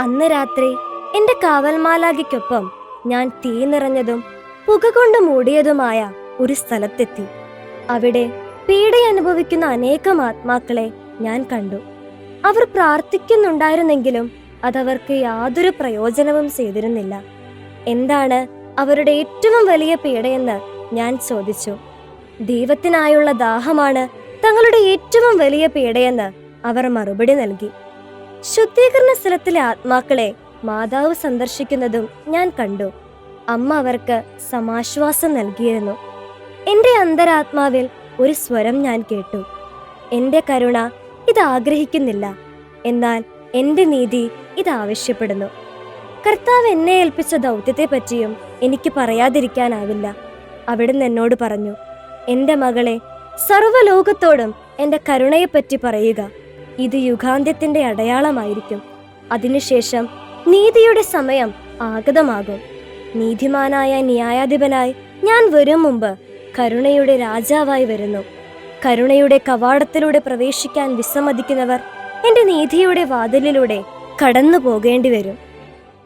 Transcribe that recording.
അന്ന് രാത്രി എന്റെ കാവൽമാലാകിക്കൊപ്പം ഞാൻ തീ നിറഞ്ഞതും പുക കൊണ്ട് മൂടിയതുമായ ഒരു സ്ഥലത്തെത്തി. അവിടെ പീഡയനുഭവിക്കുന്ന അനേകം ആത്മാക്കളെ ഞാൻ കണ്ടു. അവർ പ്രാർത്ഥിക്കുന്നുണ്ടായിരുന്നെങ്കിലും അതവർക്ക് യാതൊരു പ്രയോജനവും ചെയ്തിരുന്നില്ല. എന്താണ് അവരുടെ ഏറ്റവും വലിയ പീഡയെന്ന് ഞാൻ ചോദിച്ചു. ദൈവത്തിനായുള്ള ദാഹമാണ് തങ്ങളുടെ ഏറ്റവും വലിയ പീഡയെന്ന് അവർ മറുപടി നൽകി. ശുദ്ധീകരണ സ്ഥലത്തിലെ ആത്മാക്കളെ മാതാവ് സന്ദർശിക്കുന്നതും ഞാൻ കണ്ടു. അമ്മ അവർക്ക് സമാശ്വാസം നൽകിയിരുന്നു. എന്റെ അന്തരാത്മാവിൽ ഒരു സ്വരം ഞാൻ കേട്ടു. എന്റെ കരുണ ഇത് ആഗ്രഹിക്കുന്നില്ല. എന്നാൽ എന്റെ നീതി ഇത് ആവശ്യപ്പെടുന്നു. കർത്താവ് എന്നെ ഏൽപ്പിച്ച ദൗത്യത്തെ പറ്റിയും എനിക്ക് പറയാതിരിക്കാനാവില്ല. അവിടുന്ന് എന്നോട് പറഞ്ഞു എന്റെ മകളെ സർവലോകത്തോടും എന്റെ കരുണയെപ്പറ്റി പറയുക. ഇത് യുഗാന്ത്യത്തിന്റെ അടയാളമായിരിക്കും. അതിനുശേഷം നീതിയുടെ സമയം ആഗതമാകും. നീതിമാനായ ന്യായാധിപനായി ഞാൻ വരും മുമ്പ് കരുണയുടെ രാജാവായി വരുന്നു. കരുണയുടെ കവാടത്തിലൂടെ പ്രവേശിക്കാൻ വിസമ്മതിക്കുന്നവർ എന്റെ നീതിയുടെ വാതിലിലൂടെ കടന്നു പോകേണ്ടി വരും